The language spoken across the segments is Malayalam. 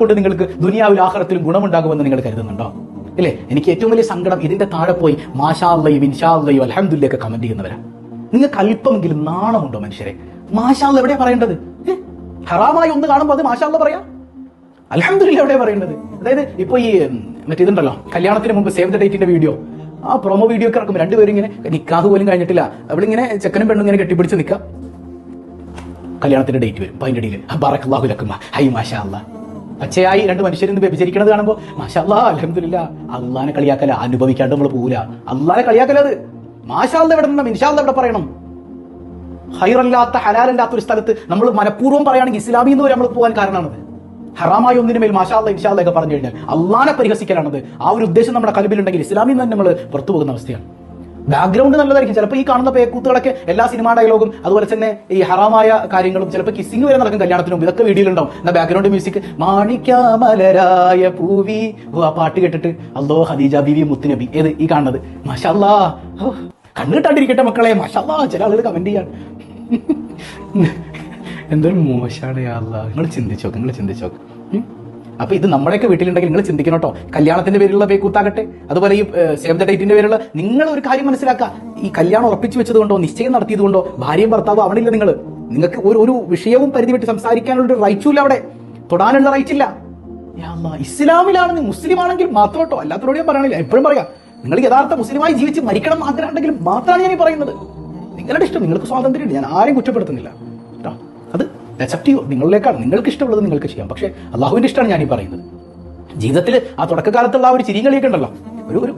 കൊണ്ട് നിങ്ങൾക്ക് ദുനിയാവിൽ ആഹാരത്തിലും ഗുണമുണ്ടാകുമെന്ന് നിങ്ങൾ കരുതുന്നുണ്ടോ? ഇല്ലേ? എനിക്ക് ഏറ്റവും വലിയ സങ്കടം ഇതിന്റെ താഴെ പോയി മാഷാല്ലയും ഇൻഷാല്ലയും അലഹമുല്ലയൊക്കെ കമന്റ് ചെയ്യുന്നവരാ. നിങ്ങൾക്ക് അല്പമെങ്കിലും നാണമുണ്ടോ മനുഷ്യരെ? മാഷാല്ല എവിടെയാ പറയേണ്ടത്? ഹറാമായി ഒന്ന് കാണുമ്പോൾ അത് മാഷാല്ല പറയാം? അലഹമില്ല എവിടെ പറയേണ്ടത്? അതായത് ഇപ്പൊ ഈ മറ്റേതുണ്ടല്ലോ കല്യാണത്തിന് മുമ്പ് സേവ് ദ ഡേറ്റിന്റെ വീഡിയോ ആ പ്രൊമോ വീഡിയോ ഒക്കെ ഇറക്കും രണ്ടുപേരും ഇങ്ങനെ നിക്കാഹ് പോലും കഴിഞ്ഞിട്ടില്ല. അവളിങ്ങനെ ചെക്കനും പെണ്ണും ഇങ്ങനെ കെട്ടിപ്പിടിച്ച് നിൽക്കാം കല്യാണത്തിന്റെ ഡേറ്റ് വരും. അതിന്റെ ഇടയിൽ ബറക്കല്ലാഹു ലക്കുമ. ഹൈ മാഷാ അല്ലാ പച്ചയായി രണ്ട് മനുഷ്യരിന്ന് വ്യഭിചരിക്കണത് കാണുമ്പോൾ മാഷാ അല്ലാ അലഹമില്ല അള്ളാനെ കളിയാക്കല അനുഭവിക്കാണ്ട് നമ്മൾ പോവില്ല അള്ളാനെ കളിയാക്കലത് മാഷാ അല്ല എവിടെ നിന്നും ഇൻഷാ അല്ലാ എവിടെ പറയണം. ഹൈറല്ലാത്ത ഹലാലല്ലാത്ത ഒരു സ്ഥലത്ത് നമ്മൾ മനഃപൂർവം പറയുകയാണെങ്കിൽ ഇസ്ലാമി എന്ന് വരെ നമ്മൾ പോകാൻ കാരണമാണത്. ഹറാമായ ഒന്നിനു മേൽ മാഷാ അല്ലാ ഇൻഷാ അല്ലാ ഒക്കെ പറഞ്ഞു കഴിഞ്ഞാൽ അള്ളാനെ പരിഹസിക്കലാണത്. ആ ഒരു ഉദ്ദേശം നമ്മുടെ കൽബിലുണ്ടെങ്കിൽ ഇസ്ലാമിൽ നിന്ന് തന്നെ നമ്മൾ പുറത്തു പോകുന്ന അവസ്ഥയാണ്. ബാക്ക്ഗ്രൗണ്ട് നല്ലതായിരിക്കും. ചിലപ്പോൾ ഈ കാണുന്ന പേക്കൂത്തുകളൊക്കെ എല്ലാ സിനിമാ ഡയലോഗും അതുപോലെ തന്നെ ഈ ഹറാമായ കാര്യങ്ങളും ചിലപ്പോൾ കിസ്സിംഗ് വരെ നടക്കും കല്യാണത്തിന് മുമ്പ്. ഇതൊക്കെ വീഡിയോയിലുണ്ടാവും എന്നാൽ ബാക്ക്ഗ്രൗണ്ട് മ്യൂസിക് മാണിക്യാമലരായ പൂവി. ഓ ആ പാട്ട് കേട്ടിട്ട് അല്ലോ ഹദീജ ബിവി മുത്തുനബി. ഏത് ഈ കാണുന്നത്? മഷല്ലാ കണ്ണിട്ടാണ്ടിരിക്കട്ടെ മക്കളെ. മഷല്ലാ ചില ആളുകൾ കമന്റ് ചെയ്യാൻ. എന്തൊരു മോശമാണ് നിങ്ങൾ ചിന്തിച്ചോക്ക് നിങ്ങൾ ചിന്തിച്ചോക്ക്. ഉം? അപ്പൊ ഇത് നമ്മുടെയൊക്കെ വീട്ടിലുണ്ടെങ്കിൽ നിങ്ങൾ ചിന്തിക്കണം കേട്ടോ. കല്യാണത്തിന്റെ പേരിലുള്ള പേ കൂത്താകട്ടെ. അതുപോലെ ഈ സേവ് ദ ഡേറ്റിന്റെ പേരിലുള്ള നിങ്ങൾ ഒരു കാര്യം മനസ്സിലാക്കുക. ഈ കല്യാണം ഉറപ്പിച്ചു വെച്ചതുകൊണ്ടോ നിശ്ചയം നടത്തിയതുകൊണ്ടോ ഭാര്യയും ഭർത്താവും അവണില്ല നിങ്ങൾ നിങ്ങൾക്ക് ഒരു ഒരു വിഷയവും പരിധി വിട്ട് സംസാരിക്കാനുള്ള റൈറ്റും ഇല്ല അവിടെ. തൊടാനുള്ള റൈറ്റ് ഇല്ല. ഇസ്ലാമിലാണെങ്കിൽ മുസ്ലിം ആണെങ്കിൽ മാത്രം കേട്ടോ. അല്ലാത്തവരോട് ഞാൻ പറയണില്ല. എപ്പോഴും പറയാം നിങ്ങൾ യഥാർത്ഥ മുസ്ലിമായി ജീവിച്ച് മരിക്കണം ആഗ്രഹം ഉണ്ടെങ്കിൽ മാത്രമാണ് ഞാൻ പറയുന്നത്. നിങ്ങളുടെ ഇഷ്ടം നിങ്ങൾക്ക് സ്വാതന്ത്ര്യമുണ്ട്. ഞാൻ ആരെയും കുറ്റപ്പെടുത്തുന്നില്ല. അക്സെപ്റ്റ് നിങ്ങളിലേക്കാണ്. നിങ്ങൾക്ക് ഇഷ്ടമുള്ളത് നിങ്ങൾക്ക് ചെയ്യാം. പക്ഷേ അള്ളാഹുവിന്റെ ഇഷ്ടമാണ് ഈ പറയുന്നത്. ജീവിതത്തിൽ ആ തുടക്കകാലത്തുള്ള ആ ഒരു ചിരികളിയൊക്കെ ഉണ്ടല്ലോ. ഒരു ഒരു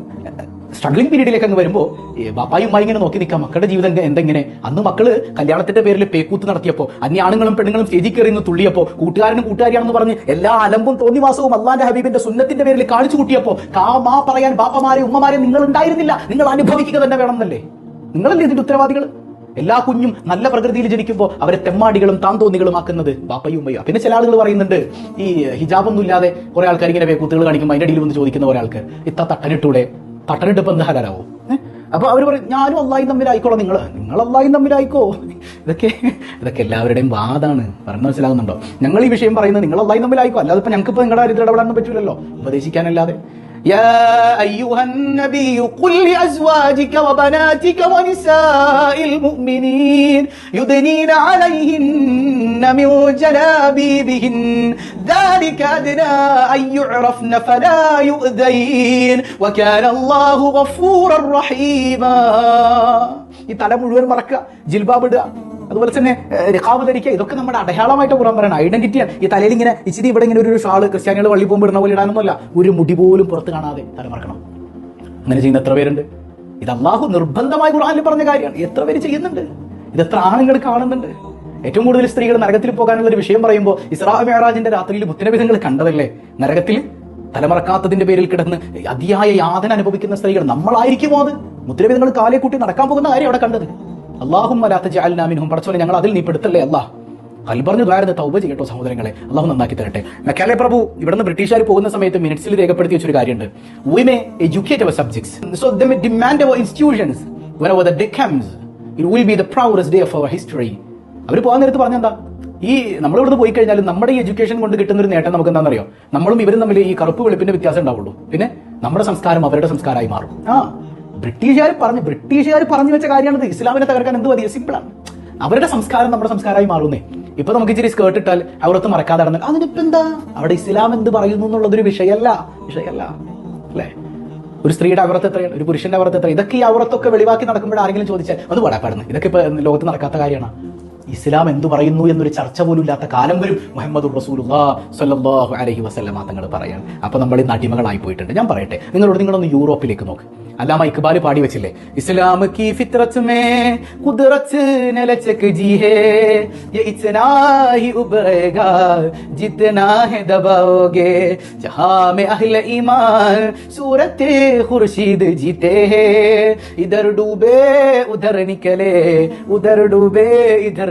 സ്ട്രഗ്ലിംഗ് പീരീഡിലേക്ക് അങ്ങ് വരുമ്പോൾ ബാപ്പായും ഉമ്മായി ഇങ്ങനെ നോക്കി നിൽക്കാം. മക്കളുടെ ജീവിതം എന്തെങ്ങനെ? അന്ന് മക്കൾ കല്യാണത്തിന്റെ പേരിൽ പേക്കൂത്ത് നടത്തിയപ്പോൾ അന്യ ആണുങ്ങളും പെണ്ണുങ്ങളും സ്റ്റേജിൽ കയറി നിന്ന് തുള്ളിയപ്പോൾ കൂട്ടുകാരനും കൂട്ടുകാരിയാണെന്ന് പറഞ്ഞ് എല്ലാ അലമ്പും തോന്നിവാസവും അള്ളാന്റെ ഹബീബിന്റെ സുന്നത്തിന്റെ പേരിൽ കാണിച്ചു കൂട്ടിയപ്പോൾ കാമാ പറയാൻ ബാപ്പമാരെ ഉമ്മമാരെ നിങ്ങൾ ഉണ്ടായിരുന്നില്ല നിങ്ങൾ അനുഭവിക്കുക തന്നെ വേണമെന്നല്ലേ? നിങ്ങളല്ലേ ഇതിന്റെ ഉത്തരവാദികൾ എല്ലാ കുഞ്ഞും നല്ല പ്രകൃതിയിൽ ജനിക്കുമ്പോൾ അവരെ തെമ്മാടികളും താന്തോന്നികളും ആക്കുന്നത് ബാപ്പയും ഉമ്മയും. പിന്നെ ചില ആളുകൾ പറയുന്നുണ്ട് ഈ ഹിജാബൊന്നും ഇല്ലാതെ കുറെ ആൾക്കാർ ഇങ്ങനെ കുത്തുകൾ കാണിക്കുമ്പോൾ അതിന്റെ ഇടയിൽ വന്ന് ചോദിക്കുന്ന കുറെ ആൾക്കാർ ഇത്ത തട്ടനിട്ടൂടെ? തട്ടനിട്ട് ഇപ്പം എന്ത് ഹലാലാവോ? ഏ? അപ്പൊ അവർ പറയും ഞാനും അള്ളായും തമ്മിലായിക്കോളാം നിങ്ങൾ നിങ്ങൾ അള്ളായും തമ്മിലായിക്കോ? ഇതൊക്കെ ഇതൊക്കെ എല്ലാവരുടെയും വാദാണ്. പറഞ്ഞു മനസ്സിലാകുന്നുണ്ടോ ഞങ്ങൾ ഈ വിഷയം പറയുന്നത് നിങ്ങൾ അള്ളായും തമ്മിലായിക്കോ? അല്ലാതെ ഇപ്പൊ ഞങ്ങൾക്ക് ഇപ്പൊ നിങ്ങളുടെ കാര്യത്തിൽ പറ്റൂലല്ലോ. ഉപദേശിക്കാനല്ലാതെ. يا أيها النبي قل لأزواجك وبناتك ونساء المؤمنين يدنين عليهن من جلابيبهن ذلك أدنى أن يعرفن فلا يؤذين وكان الله غفورا رحيما ഈ തല മുഴുവൻ മറക്കുക ജിൽബാബ് ഇടുക അതുപോലെ തന്നെ റിഖാബ് ധരിക്കുക ഇതൊക്കെ നമ്മുടെ അടയാളമായിട്ട് പുറം പറയണം. ഐഡന്റിറ്റിയാണ് ഈ തലയിൽ ഇങ്ങനെ ഇച്ചിരി ഇവിടെ ഇങ്ങനെ ഒരു ഷാൾ ക്രിസ്ത്യാനികൾ വള്ളി പോകുമ്പോൾ ഇടുന്ന പോലെ ഇടാനൊന്നുമല്ല ഒരു മുടി പോലും പുറത്ത് കാണാതെ തല മറക്കണം അങ്ങനെ ചെയ്യുന്ന എത്ര പേരുണ്ട്? ഇത് അള്ളാഹു നിർബന്ധമായി ഖുർആനിൽ പറഞ്ഞ കാര്യമാണ്. എത്ര പേര് ചെയ്യുന്നുണ്ട്? ഇത് എത്ര ആണുങ്ങൾ കാണുന്നുണ്ട്? ഏറ്റവും കൂടുതൽ സ്ത്രീകൾ നരകത്തിൽ പോകാനുള്ള ഒരു വിഷയം പറയുമ്പോൾ ഇസ്രാ മേറാജിന്റെ രാത്രിയിൽ മുത്തനബിധങ്ങൾ കണ്ടതല്ലേ? നരകത്തിൽ തലമറക്കാത്തതിന്റെ പേരിൽ കിടന്ന് അതിയായ യാതന അനുഭവിക്കുന്ന സ്ത്രീകൾ നമ്മളായിരിക്കുമോ അത്? മുത്തനബിധങ്ങൾ കാലെ കൂട്ടി നടക്കാൻ പോകുന്ന കാര്യം അവിടെ കണ്ടത്. അള്ളാഹും പടച്ചോനെ ഞങ്ങൾ അതിൽ നീ പെടുത്തല്ലേ അല്ല കൽ ദ്വാരത്തെ തൗബ ചെയ്യട്ടോ സഹോദരങ്ങളെ. അള്ളാഹു നന്നാക്കി തരട്ടെ. മെക്കാലെ പ്രഭു ഇവിടുന്ന് ബ്രിട്ടീഷുകാർ പോകുന്ന സമയത്ത് മിനിറ്റ്സിൽ രേഖപ്പെടുത്തി വെച്ചൊരു കാര്യമുണ്ട്. We may educate our subjects so the demand our institutions it will be the proudest day of our history. അവർ പോകാൻ നേരത്ത് പറഞ്ഞെന്താ ഈ നമ്മൾ ഇവിടുന്ന് പോയി കഴിഞ്ഞാൽ നമ്മുടെ ഈ എഡ്യൂക്കേഷൻ കൊണ്ട് കിട്ടുന്ന ഒരു നേട്ടം നമുക്ക് എന്താണെന്നറിയോ നമ്മളും ഇവരും തമ്മിൽ ഈ കറുപ്പ് വെളുപ്പിന്റെ വ്യത്യാസം ഉണ്ടാവുള്ളൂ. പിന്നെ നമ്മുടെ സംസ്കാരം അവരുടെ സംസ്കാരമായി മാറും. ആ ബ്രിട്ടീഷുകാർ പറഞ്ഞു ബ്രിട്ടീഷുകാർ പറഞ്ഞു വെച്ച കാര്യമാണ് ഇസ്ലാമിനെ തകർക്കാൻ എന്ത് മതി? സിമ്പിളാണ് അവരുടെ സംസ്കാരം നമ്മുടെ സംസ്കാരമായി മാറുന്നേ. ഇപ്പൊ നമുക്ക് ഇച്ചിരി സ്കേർട്ട് ഇട്ടാൽ അവിടത്ത് മറക്കാതെ നടന്നാൽ അതിനിപ്പോ എന്താ? അവിടെ ഇസ്ലാം എന്ത് പറയുന്നു എന്നുള്ളതൊരു വിഷയമല്ല. വിഷയമല്ല. അല്ലേ? ഒരു സ്ത്രീയുടെ അവറത്ത് എത്രയാണ്? ഒരു പുരുഷന്റെ അവറത്ത് എത്ര ഇതൊക്കെ ഈ അവറത്തൊക്കെ വെളിവാക്കി നടക്കുമ്പോൾ ആരെങ്കിലും ചോദിച്ചാൽ അത് വടപ്പെടുന്നു. ഇതൊക്കെ ഇപ്പൊ ലോകത്ത് നടക്കാത്ത കാര്യമാണ്. ഇസ്ലാം എന്തു പറയുന്നു എന്നൊരു ചർച്ച പോലും ഇല്ലാത്ത കാലം വരും. മുഹമ്മദ് അലഹി വസല്ലമ തങ്ങൾ പറയാൻ അപ്പൊ നമ്മൾ ഈ നടിമകളായി പോയിട്ടുണ്ട്. ഞാൻ പറയട്ടെ. നിങ്ങളോട് നിങ്ങളൊന്ന് യൂറോപ്പിലേക്ക് നോക്ക്. അല്ലാമ ഇക്ബാൽ പാടി വെച്ചില്ലേ? ഇസ്ലാം ജിത്നാ മേ ഈമാൻ ഖുർശീദ് ഹേ. ഇദർ ഡൂബേ ഉദർ ഉദർ ഡൂബേ ഇദർ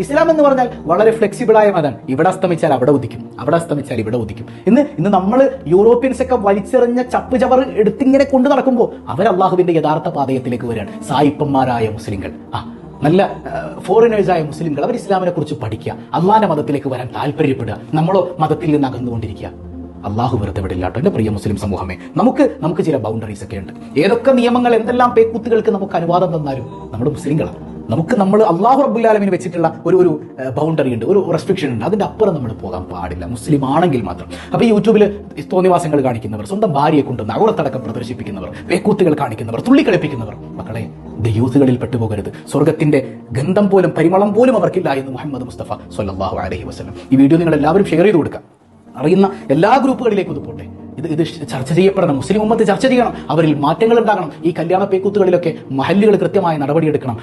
ഇസ്ലാം എന്ന് പറഞ്ഞാൽ വളരെ ഫ്ലെക്സിബിൾ ആയ മതമാണ് ഇവിടെ അസ്തമിച്ചാൽ അവിടെ ഉദിക്കും. അവിടെ അസ്തമിച്ചാൽ ഇവിടെ ഉദിക്കും. ഇന്ന് ഇന്ന് നമ്മൾ യൂറോപ്യൻസ് ഒക്കെ വലിച്ചെറിഞ്ഞ ചപ്പ് ചവർ എടുത്തിങ്ങനെ കൊണ്ടു നടക്കുമ്പോൾ അവർ അള്ളാഹുവിന്റെ യഥാർത്ഥ പാതയത്തിലേക്ക് വരികയാണ്. സായിപ്പന്മാരായ മുസ്ലിങ്ങൾ. ആ നല്ല ഫോറിനേഴ്സായ മുസ്ലിങ്ങൾ. അവർ ഇസ്ലാമിനെ കുറിച്ച് പഠിക്കുക. അള്ളാന്റെ മതത്തിലേക്ക് വരാൻ താല്പര്യപ്പെടുക. നമ്മളോ മതത്തിൽ നിന്ന് അകന്നുകൊണ്ടിരിക്കുക. അള്ളാഹു വെറുതെ വിടില്ല കേട്ടോ. എന്റെ പ്രിയ മുസ്ലിം സമൂഹമേ നമുക്ക് നമുക്ക് ചില ബൗണ്ടറീസ് ഒക്കെ ഉണ്ട്. ഏതൊക്കെ നിയമങ്ങൾ എന്തെല്ലാം പേക്കൂത്തുകൾക്ക് നമുക്ക് അനുവാദം തന്നാലും നമ്മുടെ മുസ്ലിങ്ങളാണ്. നമുക്ക് നമ്മൾ അള്ളാഹു റബ്ബുല്ലാലമിന് വെച്ചിട്ടുള്ള ഒരു ഒരു ബൗണ്ടറി ഉണ്ട് ഒരു റെസ്ട്രിക്ഷൻ ഉണ്ട്. അതിന്റെ അപ്പുറം നമ്മൾ പോകാൻ പാടില്ല. മുസ്ലിം ആണെങ്കിൽ മാത്രം. അപ്പോൾ ഈ യൂട്യൂബിൽ തോന്നിവാസങ്ങൾ കാണിക്കുന്നവർ സ്വന്തം ഭാര്യയെ കൊണ്ടുവന്ന് അകുളത്തടക്കം പ്രദർശിപ്പിക്കുന്നവർ വേക്കൂത്തുകൾ കാണിക്കുന്നവർ തുള്ളിക്കളിപ്പിക്കുന്നവർ മക്കളെ ഇത് യൂത്തുകളിൽ പെട്ടുപോകരുത്. സ്വർഗത്തിന്റെ ഗന്ധം പോലും പരിമളം പോലും അവർക്കില്ല എന്ന് മുഹമ്മദ് മുസ്തഫ സല്ലല്ലാഹു അലഹി വസ്ലം ഈ വീഡിയോ നിങ്ങൾ എല്ലാവരും ഷെയർ ചെയ്ത് കൊടുക്കുക. അറിയുന്ന എല്ലാ ഗ്രൂപ്പുകളിലേക്കും ഇത് പോട്ടെ. ഇത് ഇത് ചർച്ച ചെയ്യപ്പെടണം. മുസ്ലിം ഉമ്മത്ത് ചർച്ച ചെയ്യണം. അവരിൽ മാറ്റങ്ങൾ ഉണ്ടാകണം. ഈ കല്യാണ പേക്കൂത്തുകളിലൊക്കെ മഹല്ലുകൾ കൃത്യമായ നടപടിയെടുക്കണം.